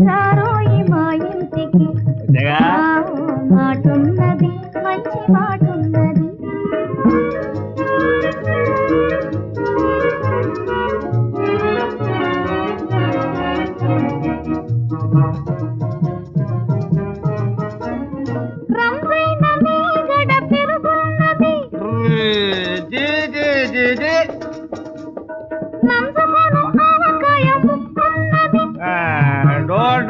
వచ్చారోయి మా ఇంటికి? మాటున్నది మంచి మాటున్నది. రంగైన మీ గడ పెరుగున్నది.